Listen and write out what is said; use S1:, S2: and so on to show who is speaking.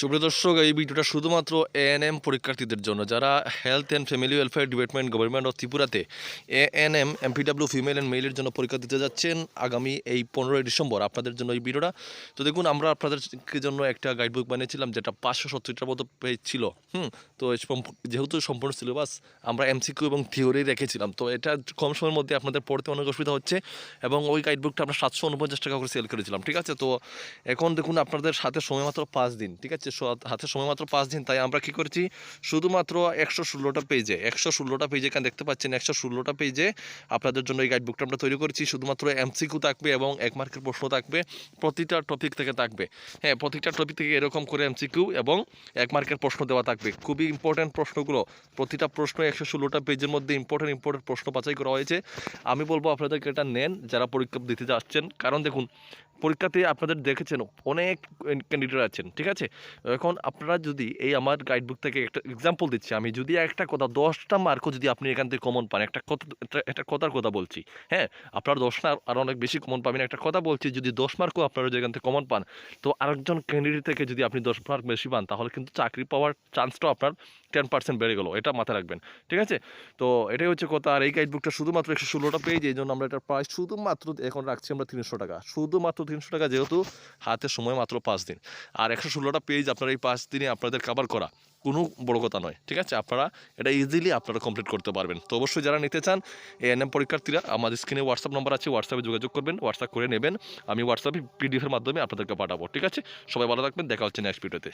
S1: সুপ্রিয় দর্শক, এই ভিডিওটা শুধুমাত্র এএনএম পরীক্ষার্থীদের জন্য। যারা health and family welfare department government of ত্রিপুরাতে এএনএম এমপিডাব্লিউ ফিমেল অ্যান্ড মেলের জন্য পরীক্ষা দিতে যাচ্ছেন আগামী এই পনেরোই ডিসেম্বর আপনাদের জন্য এই ভিডিওটা। তো দেখুন, আমরা আপনাদের জন্য একটা গাইডবুক বানিয়েছিলাম, যেটা পাঁচশো সত্তরটার মতো পেজ ছিল। হুম, তো যেহেতু সম্পূর্ণ সিলেবাস আমরা এমসিকিউ এবং থিওরি রেখেছিলাম। তো এটা কম সময়ের মধ্যে আপনাদের পড়তে অনেক অসুবিধা হচ্ছে এবং ওই গাইডবুকটা আমরা সাতশো উনপঞ্চাশ টাকা করে সেল করেছিলাম, ঠিক আছে? তো এখন দেখুন, আপনাদের সাথে সময় মাত্র পাঁচ দিন, ঠিক আছে? স- হাতে সময় মাত্র পাঁচ দিন, তাই আমরা কি করছি? শুধুমাত্র একশো ষোলোটা পেজে একশো ষোলোটা পেজে এখানে দেখতে পাচ্ছেন, একশো ষোলোটা পেজে আপনাদের জন্য এই গাইডবুকটা আমরা তৈরি করেছি। শুধুমাত্র এমসিকিউ থাকবে এবং এক মার্কের প্রশ্ন থাকবে, প্রতিটা টপিক থেকে থাকবে। হ্যাঁ প্রতিটা টপিক থেকে এরকম করে এমসিকিউ এবং এক মার্কের প্রশ্ন দেওয়া থাকবে। খুবই ইম্পর্ট্যান্ট প্রশ্নগুলো, প্রতিটা প্রশ্ন একশো ষোলোটা পেজের মধ্যে ইম্পর্ট্যান্ট ইম্পর্ট্যান্ট প্রশ্ন বাছাই করা হয়েছে। আমি বলব আপনাদেরকে এটা নেন, যারা পরীক্ষা দিতে যাচ্ছেন। কারণ দেখুন পরীক্ষাতে আপনাদের দেখেছেন অনেক ক্যান্ডিডেট আছেন, ঠিক আছে? এখন আপনারা যদি এই আমার গাইডবুক থেকে একটা এক্সাম্পল দিচ্ছি, আমি যদি একটা কথা, দশটা মার্কও যদি আপনি এখান থেকে কমন পান, একটা কথা, একটা- কথার কথা বলছি হ্যাঁ? আপনার দশটা আর অনেক বেশি কমন পাবেন, একটা কথা বলছি, যদি দশ মার্কও আপনারা যদি এখান থেকে কমন পান, তো আরেকজন ক্যান্ডিডেট থেকে যদি আপনি দশ মার্ক বেশি পান, তাহলে কিন্তু চাকরি পাওয়ার চান্সটাও আপনার টেন পার্সেন্ট বেড়ে গেলো, এটা মাথায় রাখবেন, ঠিক আছে? তো এটাই হচ্ছে কথা, আর এই গাইডবুকটা শুধুমাত্র একশো ষোলোটা পেজ এই জন্য আমরা এটার প্রাইস শুধুমাত্র এখন রাখছি আমরা তিনশো টাকা, শুধুমাত্র তিনশো টাকা যেহেতু হাতে সময় মাত্র পাঁচ দিন। আর একশো ষোলোটা পেজ আপনার এই পাঁচ দিনে আপনাদের কাভার করা, কোনো বড় কথা নয়, ঠিক আছে? আপনারা এটা ইজিলি আপনারা কমপ্লিট করতে পারবেন। তো অবশ্যই যারা নিতে চান এএনএম পরীক্ষার্থীরা, আমাদের স্ক্রিনে হোয়াটসঅ্যাপ নম্বর আছে হোয়াটসঅ্যাপে যোগাযোগ করবেন হোয়াটসঅ্যাপ করে নেবেন, আমি হোয়াটসঅ্যাপে পিডিএফের মাধ্যমে আপনাদেরকে পাঠাবো, ঠিক আছে? সবাই ভালো থাকবেন, দেখা হচ্ছে নেক্সট ভিডিওতে